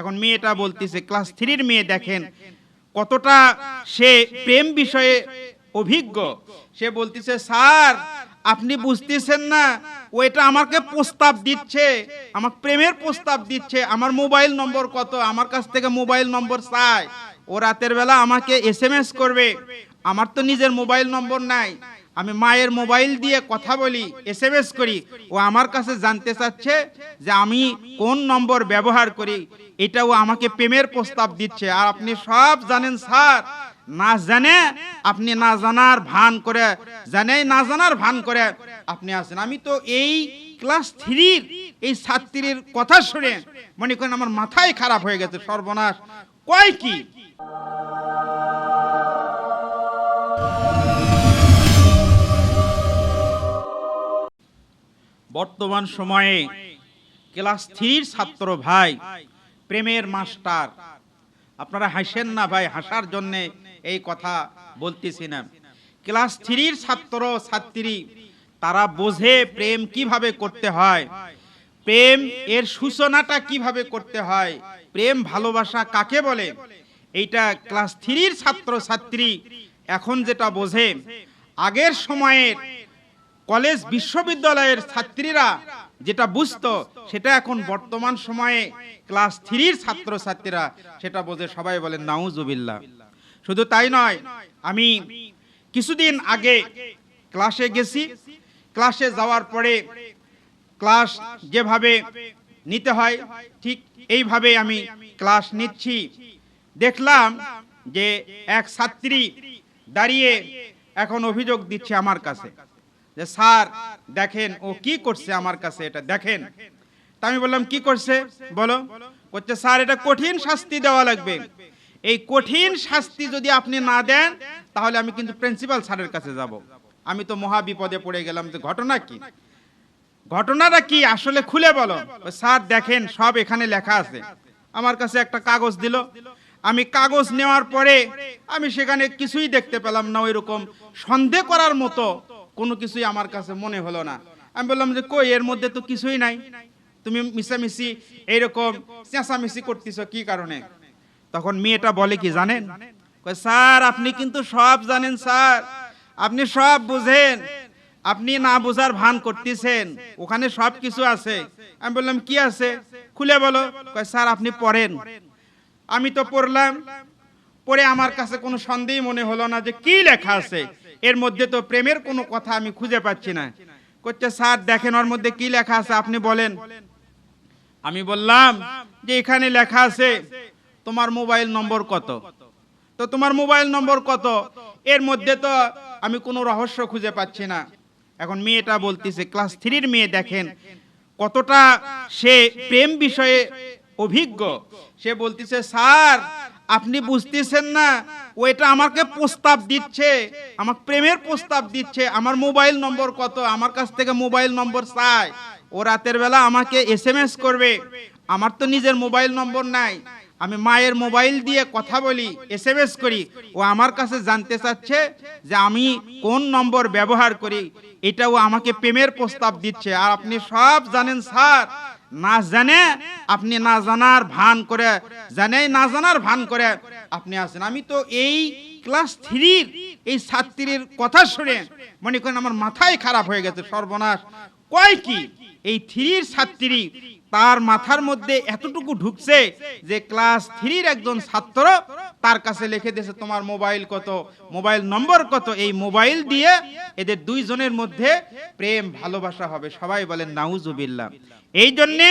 এখন মেয়েটা বলতেছে, ক্লাস থ্রির মেয়ে দেখেন, কতটা সে প্রেম বিষয়ে অভিজ্ঞ। সে বলতেছে, স্যার, আপনি বুঝতেছেন না ওইটা আমাকে প্রস্তাব দিচ্ছে আমার প্রেমের প্রস্তাব দিচ্ছে, আমার মোবাইল নম্বর কত, আমার কাছ থেকে মোবাইল নম্বর চায় ও রাতের বেলা আমাকে এসএমএস করবে, আমার তো নিজের মোবাইল নম্বর নাই। আমি মায়ের মোবাইল দিয়ে কথা বলি এসএমএস করি। ও আমার কাছে জানতে চাচ্ছে যে আমি কোন নম্বর ব্যবহার করি। এটাও আমাকে প্রেমের প্রস্তাব দিচ্ছে। আর আপনি সব জানেন, স্যার। না জানে আপনি না জানার ভান করে জানেই না জানার ভান করে আপনি আছেন। আমি তো এই ক্লাস থ্রির, এই ছাত্রীর কথা শুনে মনে করেন আমার মাথায় খারাপ হয়ে গেছে সর্বনাশ। কয় কি? বর্তমান সময়ে ক্লাস থ্রির ছাত্র ভাই, প্রেমের মাস্টার। আপনারা হাসেন না ভাই, হাসার জন্য এই কথা বলতেছি না। ক্লাস থ্রির ছাত্র, ছাত্রী, তারা বোঝে প্রেম কীভাবে করতে হয়, প্রেম এর সূচনাটা কীভাবে করতে হয়, প্রেম ভালোবাসা কাকে বলে? এইটা ক্লাস থ্রির ছাত্র, ছাত্রী এখন যেটা বোঝে, আগের সময়ের কলেজ বিশ্ববিদ্যালয়ের ছাত্রীরা যেটা বুঝতো, সেটা এখন বর্তমান সময়ে ক্লাস থ্রির ছাত্র ছাত্রীরা সেটা বোঝে, সবাই বলেন নাউজুবিল্লাহ। শুধু তাই নয়, আমি কিছুদিন আগে ক্লাসে গেছি। ক্লাসে যাওয়ার পরে ক্লাস যেভাবে নিতে হয়, ঠিক এইভাবে আমি ক্লাস নিচ্ছি। দেখলাম যে এক ছাত্রী দাঁড়িয়ে এখন অভিযোগ দিচ্ছে আমার কাছে। যে, স্যার, দেখেন, ও কি করছে আমার কাছে এটা দেখেন। তা আমি বললাম, কি করছে? বলো। করছে স্যার, এটা কঠিন শাস্তি দেওয়া লাগবে। এই কঠিন শাস্তি যদি আপনি না দেন, তাহলে আমি কিন্তু প্রিন্সিপাল স্যারের কাছে যাব। আমি তো মহা বিপদে পড়ে গেলাম যে ঘটনা কি? ঘটনাটা কি? আসলে খুলে বলো। স্যার, দেখেন, সব এখানে লেখা আছে। আমার কাছে একটা কাগজ দিল। আমি কাগজ নেওয়ার পরে আমি সেখানে কিছুই দেখতে পেলাম না ওই রকম সন্দেহ করার মতো কোনো কিছুই আমার কাছে মনে হলো না। আমি বললাম যে, কই, এর মধ্যে তো কিছুই নাই। তুমি মিশামিশি, এইরকম চেঁচামেচি করতেছ কি কারণে? তখন মেয়েটা বলে কি, জানেন? স্যার, আপনি কিন্তু সব জানেন, স্যার। আপনি সব বুঝেন। আপনি না বোঝার ভান করতেছেন। ওখানে সব কিছু আছে। আমি বললাম, কি আছে? খুলে বলো। স্যার, আপনি পড়েন। আমি তো পড়লাম। পরে আমার কাছে কোনো সন্দেহ মনে হলো না যে, কি লেখা আছে? এর মধ্যে তো প্রেমের কোনো কথা আমি খুঁজে পাচ্ছি না। করছে স্যার, দেখেন ওর মধ্যে কি লেখা আছে, আপনি বলেন। আমি বললাম যে, এখানে লেখা আছে, তোমার মোবাইল নম্বর কত? তো তোমার মোবাইল নম্বর কত? এর মধ্যে তো আমি কোনো রহস্য খুঁজে পাচ্ছি না। এখন মেয়েটা বলতেছে, ক্লাস থ্রির মেয়ে, দেখেন কতটা সে প্রেম বিষয়ে অভিজ্ঞ। সে বলতেছে, স্যার আপনি বুঝতেছেন না, ওইটা আমাকে প্রস্তাব দিচ্ছে আমার প্রেমের প্রস্তাব দিচ্ছে, আমার মোবাইল নম্বর কত, আমার কাছ থেকে মোবাইল নম্বর চায়, ও রাতের বেলা আমাকে এসএমএস করবে, আমার তো নিজের মোবাইল নম্বর নাই, আমি মায়ের মোবাইল দিয়ে কথা বলি এসএমএস করি, ও আমার কাছে জানতে চাচ্ছে যে আমি কোন নম্বর ব্যবহার করি এটা ও আমাকে প্রেমের প্রস্তাব দিচ্ছে, আর আপনি সব জানেন স্যার না জানে, আপনি না জানার ভান করে, জানেই না জানার ভান করে আপনি আছেন। আমি তো এই ক্লাস থ্রির, এই ছাত্রীর কথা শুনে মনে করেন আমার মাথায় খারাপ হয়ে গেছে সর্বনাশ। কয় কি? এই থ্রির ছাত্রী তার মাথার মধ্যে এতটুকু ঢুকছে যে ক্লাস থ্রির একজন ছাত্র তার কাছে লিখে দিয়েছে, তোমার মোবাইল কত? মোবাইল নম্বর কত? এই মোবাইল দিয়ে এদের দুইজনের মধ্যে প্রেম, ভালোবাসা হবে। সবাই বলেন, নাউজুবিল্লাহ। এই জন্যে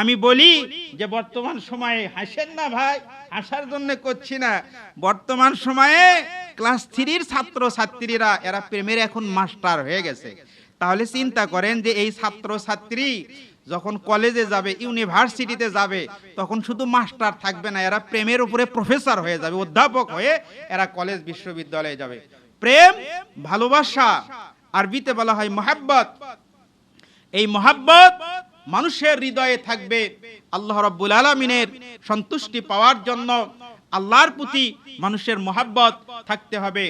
আমি বলি যে, বর্তমান সময়ে হাসেন না ভাই, হাসার জন্য করছি না। বর্তমান সময়ে ক্লাস থ্রির ছাত্র ছাত্রীরা এরা প্রেমের এখন মাস্টার হয়ে গেছে। তাহলে চিন্তা করেন যে, এই ছাত্র ছাত্রী যখন কলেজে যাবে ইউনিভার্সিটিতে যাবে, তখন শুধু মাস্টার থাকবে না, এরা প্রেমের উপরে প্রফেসর হয়ে যাবে, অধ্যাপক হয়ে এরা কলেজ বিশ্ববিদ্যালয়ে যাবে। প্রেম, ভালোবাসা, আরবিতে বলা হয় মহাব্বত। এই মহাব্বত মানুষের হৃদয়ে থাকবে, আল্লাহ রাব্বুল আলামিনের সন্তুষ্টি পাওয়ার জন্য। আল্লাহর প্রতি মানুষের মহাব্বত থাকতে হবে।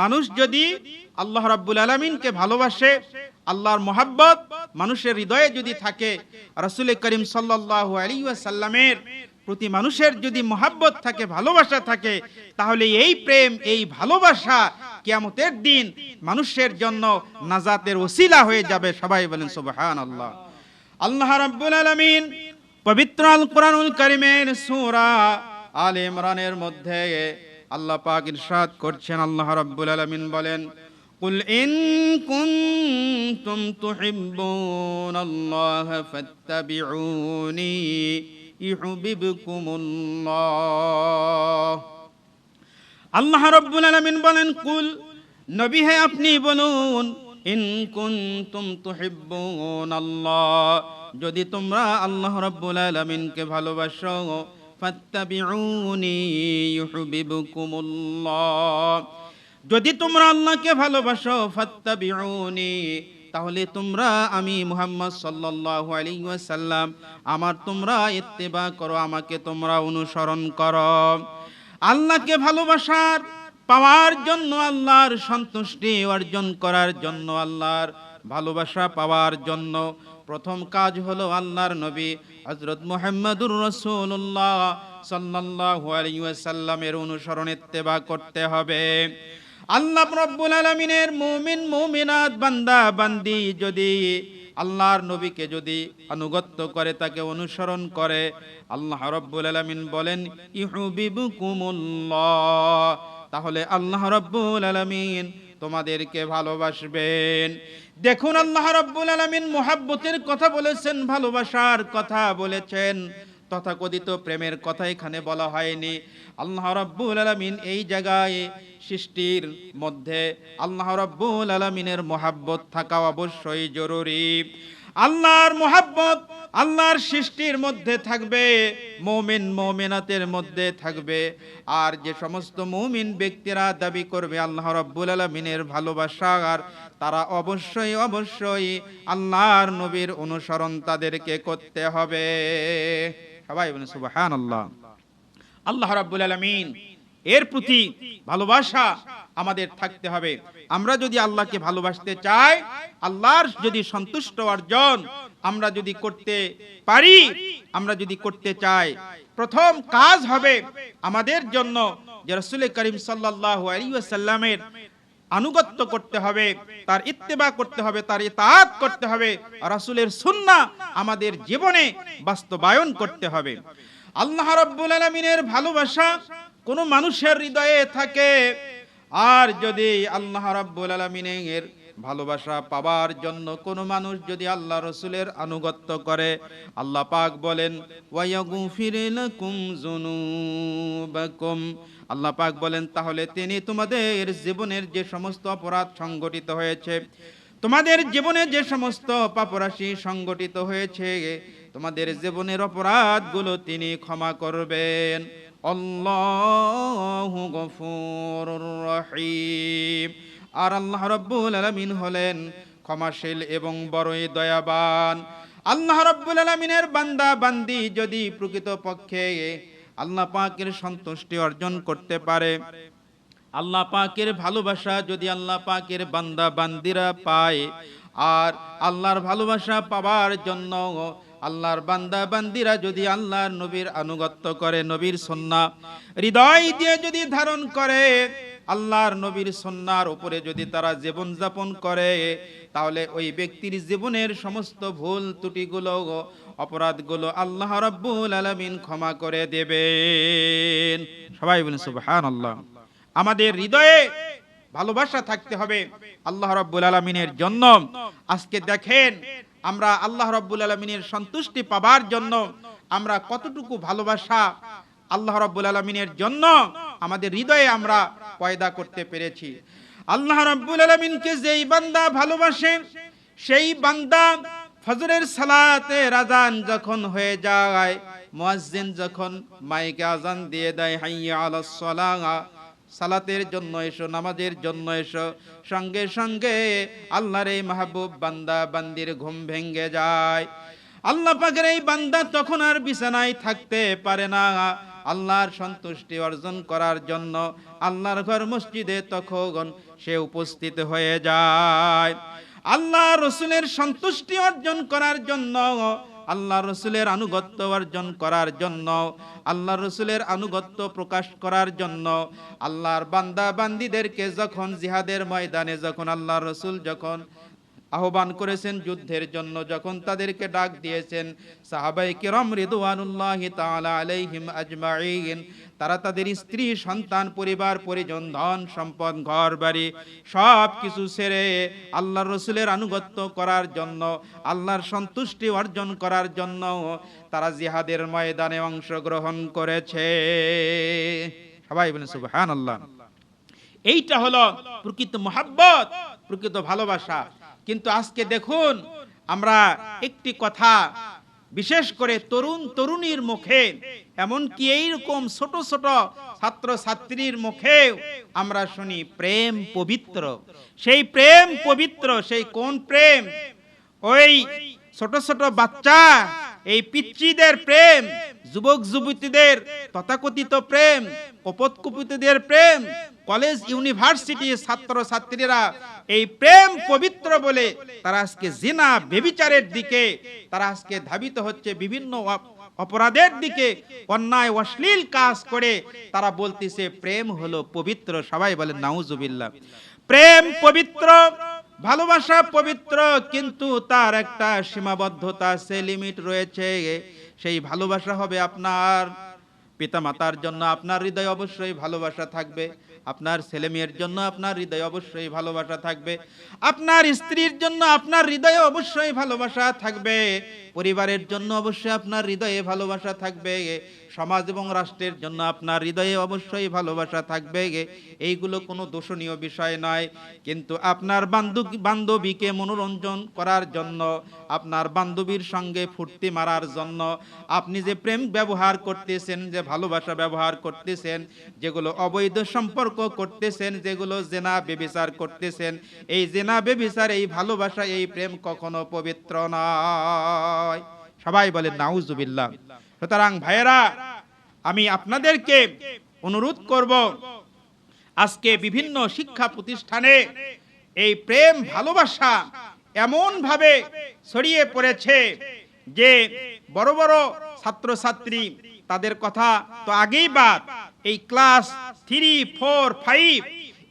মানুষ যদি আল্লাহ রাব্বুল আলামিনকে ভালোবাসে, আল্লাহর মহাব্বত মানুষের হৃদয়ে যদি থাকে, রাসূল করিম সাল্লাল্লাহু আলাইহি ওয়াসাল্লামের প্রতি মানুষের যদি মহাব্বত থাকে, ভালোবাসা থাকে, তাহলে এই প্রেম, এই ভালোবাসা কিয়ামতের দিন মানুষের জন্য নাজাতের ওসিলা হয়ে যাবে। সবাই বলেন সুবহান আল্লাহ আল্লাহ রাব্বুল আলামিন পবিত্র আল কোরআনুল কারিমের সূরা আল ইমরানের মধ্যে আল্লাহ পাক ইরশাদ করছেন আল্লাহ রাব্বুল আলামিন বলেন قل إن كنتم تحبون الله فاتبعوني يحببكم الله আল্লাহ রব্বুল আলামিন বলেন কুল নবী হে আপনি বলুন ইন কুনতুম তুহিব্বুন আল্লাহ যদি তোমরা আল্লাহ রব্বুল আলামিনকে ভালোবাসো যদি তোমরা আল্লাহকে ভালোবাসো, ফাত্তাবিউনি, তাহলে তোমরা আমি মুহাম্মদ সাল্লাল্লাহু আলাইহি ওয়াসাল্লাম, আমার তোমরা ইত্তেবা করো, আমাকে তোমরা অনুসরণ করো। আল্লাহকে ভালোবাসার, পাওয়ার জন্য আল্লাহর সন্তুষ্টি অর্জন করার জন্য, আল্লাহর ভালোবাসা পাওয়ার জন্য প্রথম কাজ হলো আল্লাহর নবী হজরত মুহাম্মদুর রসুল্লাহ সাল্লাল্লাহু আলাইহি ওয়াসাল্লামের অনুসরণ ইত্তেবা করতে হবে। আল্লাহ রব্বুল আলমিনের মুমিন, মুমিনাত, বান্দা, বান্দি যদি আল্লাহর নবীকে যদি আনুগত্য করে, তাকে অনুসরণ করে, আল্লাহ রব্বুল আলমিন বলেন, ইহুবিবুকুমুল্লাহ। তাহলে আল্লাহ রব্বুল আলমিন তোমাদেরকে ভালোবাসবেন। দেখুন আল্লাহ রব্বুল আলমিন মোহাব্বতের কথা বলেছেন, ভালোবাসার কথা বলেছেন। তথাকথিত প্রেমের কথা এখানে বলা হয়নি। আল্লাহ রব্বুল আলমিন এই জায়গায় সৃষ্টির মধ্যে আল্লাহ রব্বুল আলমিনের মোহাব্বত থাকা অবশ্যই জরুরি। আল্লাহর মোহাব্বত, আল্লাহর সৃষ্টির মধ্যে থাকবে, মৌমিন মৌমিনাতের মধ্যে থাকবে। আর যে সমস্ত মৌমিন ব্যক্তিরা দাবি করবে আল্লাহ রব্বুল আলমিনের ভালোবাসা আর তারা অবশ্যই অবশ্যই আল্লাহর নবীর অনুসরণ তাদেরকে করতে হবে। সবাই সুবাহান আল্লাহ আল্লাহ রাব্বুল আলামিন এর প্রতি ভালোবাসা আমাদের থাকতে হবে। আমরা যদি আল্লাহকে ভালোবাসতে চাই, আল্লাহর যদি সন্তুষ্ট অর্জন আমরা যদি করতে পারি, আমরা যদি করতে চাই, প্রথম কাজ হবে আমাদের জন্য যে রসুল করিম সাল্লাল্লাহু আলাইহি ওয়াসাল্লামের আনুগত্য করতে হবে, তার ইত্তেবা করতে হবে, তার ইতাআত করতে হবে, রাসূলের সুন্নাহ আমাদের জীবনে বাস্তবায়ন করতে হবে। আল্লাহ রাব্বুল আলামিনের ভালোবাসা কোন মানুষের হৃদয়ে থাকে, আর যদি আল্লাহ রাব্বুল আলামিনের ভালোবাসা পাবার জন্য কোন মানুষ যদি আল্লাহ রসুলের আনুগত্য করে, আল্লাহ পাক বলেন আল্লাহ পাক বলেন, তাহলে তিনি তোমাদের জীবনের যে সমস্ত অপরাধ সংগঠিত হয়েছে, তোমাদের জীবনে যে সমস্ত পাপরাশি সংগঠিত হয়েছে, তোমাদের জীবনের অপরাধগুলো তিনি ক্ষমা করবেন। আল্লাহু গফুরুর রহিম। আর আল্লাহ রাব্বুল আলামিন হলেন ক্ষমাশীল এবং বড়ই দয়াবান। আল্লাহ রাব্বুল আলামিনের বান্দা বান্দি যদি প্রকৃত পক্ষে আল্লাহ পাকের সন্তুষ্টি অর্জন করতে পারে, আল্লাহ পাকের ভালোবাসা যদি আল্লাহ পাকের বান্দা বান্দিরা পায়, আর আল্লাহর ভালোবাসা পাওয়ার জন্য আল্লাহর বান্দা বান্দিরা যদি আল্লাহর নবীর আনুগত্য করে, নবীর সন্না, হৃদয় দিয়ে যদি ধারণ করে, আল্লাহর নবীর সন্ন্যার উপরে যদি তারা জীবন যাপন করে, তাহলে ওই ব্যক্তির জীবনের সমস্ত ভুল ত্রুটিগুলো, অপরাধগুলো আল্লাহ রাব্বুল আলামিন ক্ষমা করে দেবেন। সবাই বলেন, সুবহানাল্লাহ। আমাদের হৃদয়ে ভালোবাসা থাকতে হবে আল্লাহ রাব্বুল আলামিনের জন্য। আজকে দেখেন, আমরা আল্লাহ রাব্বুল আলামিনের সন্তুষ্টি পাবার জন্য আমরা কতটুকু ভালোবাসা আল্লাহ রাব্বুল আলামিনের জন্য আমাদের হৃদয়ে আমরা পয়দা করতে পেরেছি। আল্লাহ রাব্বুল আলামিনকে যেই বান্দা ভালোবাসে, সেই বান্দা ফজরের সালাতে রাজান যখন হয়ে যায়, মুয়াজ্জিন যখন মাইকে আজান দিয়ে দেয়, হাইয়া আলাস সালাতের জন্য এসো, নামাজের জন্য এসো। সঙ্গে সঙ্গে আল্লাহর এই মাহবুব বান্দা বান্দির ঘুম ভেঙ্গে যায়। আল্লাহ পাকের এই বান্দা তখন আর বিছানায় থাকতে পারে না। আল্লাহর সন্তুষ্টি অর্জন করার জন্য আল্লাহর ঘর মসজিদে তখন সে উপস্থিত হয়ে যায়। আল্লাহ রসুলের সন্তুষ্টি অর্জন করার জন্য আল্লাহ রসুলের আনুগত্য অর্জন করার জন্য, আল্লাহ রসুলের আনুগত্য প্রকাশ করার জন্য, আল্লাহর বান্দা বান্দিদেরকে যখন জিহাদের ময়দানে, যখন আল্লাহ রসুল যখন আহ্বান করেছেন যুদ্ধের জন্য, যখন তাদেরকে ডাক দিয়েছেন সাহাবাই কিরম রিদওয়ানুল্লাহ তাআলা আলাইহিম আজমাইন তারা তাদের স্ত্রী, সন্তান, পরিবার, পরিজন, ধন, সম্পদ ঘর বাড়ি সব কিছু ছেড়ে আল্লাহর রসুলের আনুগত্য করার জন্য, আল্লাহর সন্তুষ্টি অর্জন করার জন্য তারা জিহাদের ময়দানে অংশগ্রহণ করেছে। সবাই বলেন, সুবহানাল্লাহ। এইটা হলো প্রকৃত মোহাব্বত, প্রকৃত ভালোবাসা। কিন্তু আজকে দেখুন, আমরা একটি কথা বিশেষ করে তরুণ তরুণীর মুখে, এমনকি এইরকম ছোট ছোট ছাত্র ছাত্রীর মুখে আমরা শুনি, প্রেম পবিত্র। সেই প্রেম পবিত্র, সেই কোন প্রেম? ওই ছোট ছোট বাচ্চা, এই পিচ্চিদের প্রেম যুবক যুবতীদের তথাকথিত প্রেম কপত কুপিতদের প্রেম কলেজ ইউনিভার্সিটি ছাত্র ছাত্রীরা এই প্রেম পবিত্র বলে তারা আজকে জিনা বেবিচারের দিকে, তারা আজকে ধাবিত হচ্ছে বিভিন্ন অপরাধের দিকে, অন্যায় অশ্লীল কাজ করে তারা বলতেছে, প্রেম হলো পবিত্র। সবাই বলেন, নাউজুবিল্লাহ। প্রেম পবিত্র, ভালোবাসা পবিত্র, কিন্তু তার একটা সীমাবদ্ধতা আছে, লিমিট রয়েছে। সেই ভালোবাসা হবে আপনার, পিতামাতার জন্য আপনার হৃদয় অবশ্যই ভালোবাসা থাকবে। আপনার ছেলে মেয়ের জন্য আপনার হৃদয়ে অবশ্যই ভালোবাসা থাকবে। আপনার স্ত্রীর জন্য আপনার হৃদয়ে অবশ্যই ভালোবাসা থাকবে। পরিবারের জন্য অবশ্যই আপনার হৃদয়ে ভালোবাসা থাকবে। সমাজ এবং রাষ্ট্রের জন্য আপনার হৃদয়ে অবশ্যই ভালোবাসা থাকবে। এইগুলো কোনো দোষণীয় বিষয় নয়। কিন্তু আপনার বান্ধব বান্ধবীকে মনোরঞ্জন করার জন্য, আপনার বান্ধবীর সঙ্গে ফুর্তি মারার জন্য, আপনি যে প্রেম ব্যবহার করতেছেন, যে ভালোবাসা ব্যবহার করতেছেন, যেগুলো অবৈধ সম্পর্ক করতেছেন, যেগুলো জেনা বেবিচার করতেছেন, এই জেনা বেবিচার, এই ভালোবাসা, এই প্রেম কখনো পবিত্র নয়। সবাই বলেন, নাউজুবিল্লাহ। সুতরাং ভাইয়েরা, আমি আপনাদেরকে অনুরোধ করব, আজকে বিভিন্ন শিক্ষা প্রতিষ্ঠানে এই প্রেম ভালোবাসা এমন ভাবে ছড়িয়ে পড়েছে যে বড় বড় ছাত্রছাত্রী তাদের কথা তো আগেই বাদ, এই ক্লাস থ্রি ফোর ফাইভ,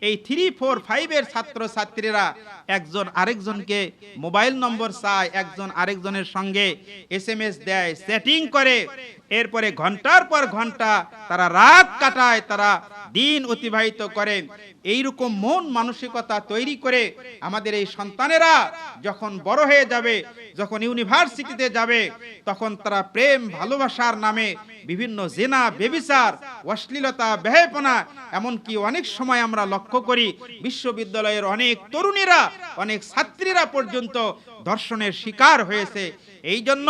এই থ্রি ফোর ফাইভের ছাত্রছাত্রীরা একজন আরেকজনকে মোবাইল নম্বর চায়, একজন আরেকজনের সঙ্গে এস এম এস দেয় সেটিং করে। এরপরে ঘণ্টার পর ঘণ্টা তারা রাত কাটায়, তারা দিন অতিবাহিত করে এইরকম মন মানসিকতা তৈরি করে আমাদের এই সন্তানেরা যখন বড় হয়ে যাবে, যখন ইউনিভার্সিটিতে যাবে, তখন তারা প্রেম, ভালোবাসার নামে বিভিন্ন জেনা, বেবিচার, অশ্লীলতা বেহেপনা এমনকি অনেক সময় আমরা লক্ষ্য করি বিশ্ববিদ্যালয়ের অনেক তরুণীরা অনেক ছাত্রীরা পর্যন্ত ধর্ষণের শিকার হয়েছে। এই জন্য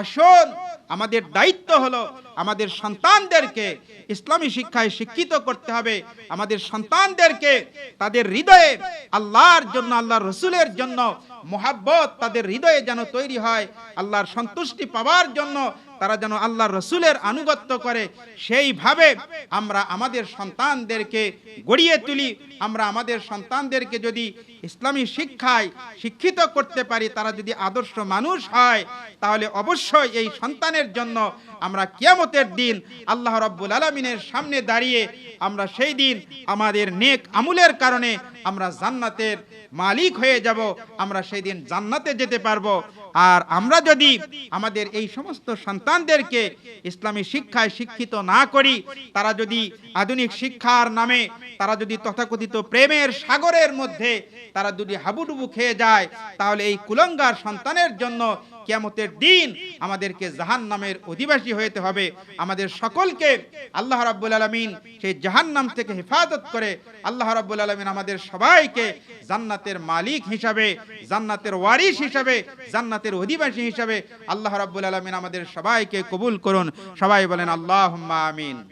আসুন, আমাদের দায়িত্ব হলো আমাদের সন্তানদেরকে ইসলামী শিক্ষায় শিক্ষিত করতে হবে। আমাদের সন্তানদেরকে তাদের হৃদয়ে আল্লাহর জন্য, আল্লাহর রসুলের জন্য মোহাব্বত তাদের হৃদয়ে যেন তৈরি হয়। আল্লাহর সন্তুষ্টি পাওয়ার জন্য তারা যেন আল্লাহর রসুলের আনুগত্য করে, সেইভাবে আমরা আমাদের সন্তানদেরকে গড়িয়ে তুলি। আমরা আমাদের সন্তানদেরকে যদি ইসলামী শিক্ষায় শিক্ষিত করতে পারি, তারা যদি আদর্শ মানুষ হয়, তাহলে অবশ্যই এই সন্তানের জন্য আমরা কিয়ামতের দিন আল্লাহ রব্বুল আলমিনের সামনে দাঁড়িয়ে আমরা সেই দিন আমাদের নেক আমুলের কারণে আমরা জান্নাতের মালিক হয়ে যাব। আমরা সেই দিন জান্নাতে যেতে পারব। আর আমরা যদি আমাদের এই সমস্ত সন্তানদেরকে ইসলামী শিক্ষায় শিক্ষিত না করি, তারা যদি আধুনিক শিক্ষার নামে, তারা যদি তথাকথিত প্রেমের সাগরের মধ্যে, তারা যদি হাবুডুবু খেয়ে যায়, তাহলে এই কুলঙ্গার সন্তানের জন্য কিয়ামতের দিন আমাদেরকে জাহান নামের অধিবাসী হইতে হবে। আমাদের সকলকে আল্লাহ রাব্বুল আলামিন সেই জাহান্নাম থেকে হেফাজত করে আল্লাহ রাব্বুল আলামিন আমাদের সবাইকে জান্নাতের মালিক হিসাবে, জান্নাতের ওয়ারিস হিসাবে, জান্নাতের অধিবাসী হিসাবে আল্লাহ রাব্বুল আলামিন আমাদের সবাইকে কবুল করুন। সবাই বলেন, আল্লাহুম্মা আমিন।